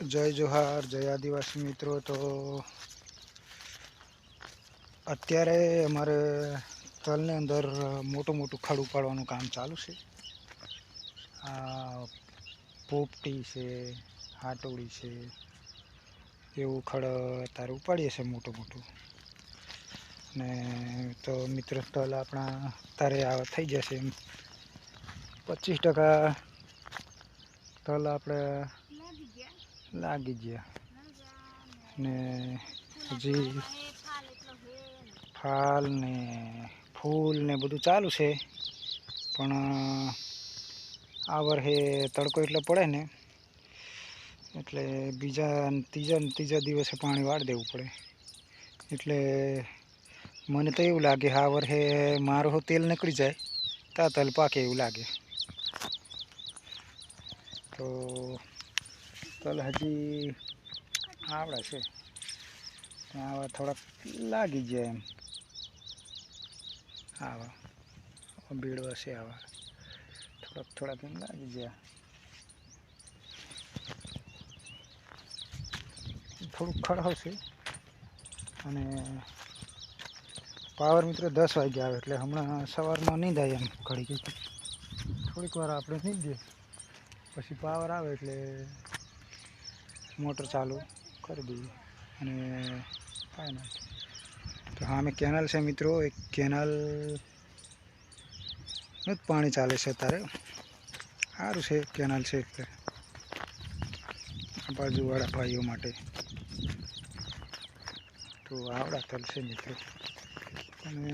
જય જોહાર, જય આદિવાસી મિત્રો. તો અત્યારે અમારે તલની અંદર મોટું મોટું ખડ ઉપાડવાનું કામ ચાલુ છે. આ પોપટી છે હાટોળી છે, એવું ખડ અત્યારે ઉપાડીએ છીએ મોટું મોટું. ને તો મિત્રો તલ આપણા આ થઈ જશે એમ. પચીસ ટકા તલ આપણે લાગી ગયા. ને હજી ફાલ ને ફૂલ ને બધું ચાલુ છે. પણ, આ વર્ષે તડકો એટલો પડે ને, એટલે બીજા ત્રીજા ત્રીજા દિવસે પાણી વાળી દેવું પડે. એટલે મને તો એવું લાગે, આ વર્ષે મારો તેલ નીકળી જાય તા તલ પાકે એવું લાગે. તો તલ હજી આવડે છે. આવા થોડાક લાગી જાય એમ. આવા. બીડવા છે આવા. થોડાક થોડાક એમ લાગી જાય. થોડુંક ખડ હશે અને પાવર મિત્રો દસ વાગે આવે એટલે હમણાં સવારમાં નહીં થાય એમ ઘડી થોડીક વાર આપણે નહીં જઈએ પછી પાવર આવે એટલે મોટર ચાલુ કરી દઈએ અને ફાઇનલ તો હા, અમે કેનાલ છે મિત્રો. એક કેનાલ જ પાણી ચાલે છે અત્યારે. સારું છે, કેનાલ છે એટલે બાજુવાળા ભાઈઓ માટે. તો આવડા તલ છે મિત્રો. અને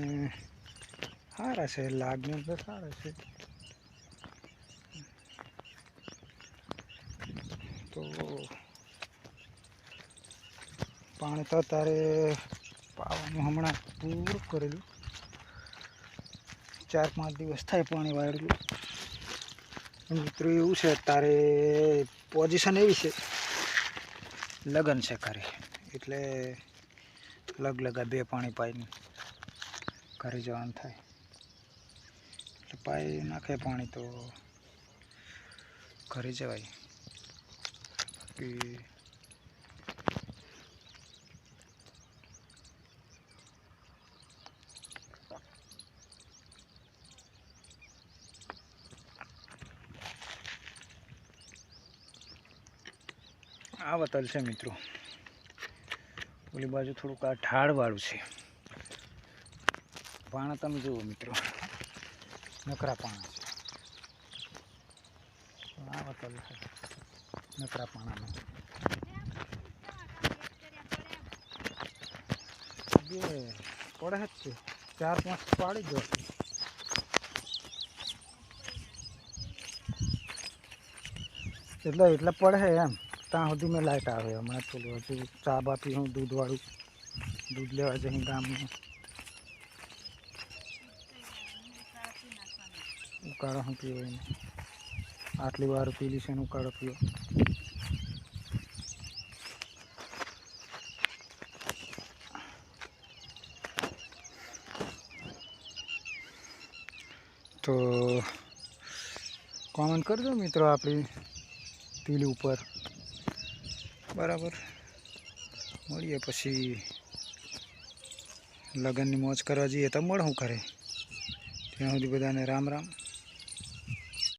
સારા છે લાગને તો સારા છે. તો પાણી તો અત્યારે પાવાનું હમણાં પૂરું કરેલું. ચાર પાંચ દિવસ થાય પાણી વાળેલું મિત્રો એવું છે, અત્યારે પોઝિશન એવી છે. લગન છે ઘરે. એટલે લગ લગા બે પાણી પાઈને ઘરે જવાનું થાય. એટલે પાઈ નાખે પાણી તો ઘરે જવાય. બાકી આ વતલ છે મિત્રો. ઓલી બાજુ થોડુંક આ ઢાળવાળું છે. પાણા તમે જુઓ મિત્રો. નકરા પાણા છે. આ વતલ છે. નકરા પાણામાં. બે પડે જ છે. ચાર પાંચ પાડી દો. એટલે એટલે પડે એમ. ત્યાં સુધી મેં લાઇટ આવે હમણાં પેલું હજુ ચા બા પીવું દૂધવાળું દૂધ લેવા જઈ ગામમાં ઉકાળો હું પીવો એને આટલી વાર પીલી છે ને ઉકાળો પીવો તો કોમેન્ટ કરજો મિત્રો આપણી તીલી ઉપર બરાબર. મળીએ પછી. લગ્નની મોજ કરવા જઈએ તો મળું કરે ત્યાં સુધી બધાને રામ રામ.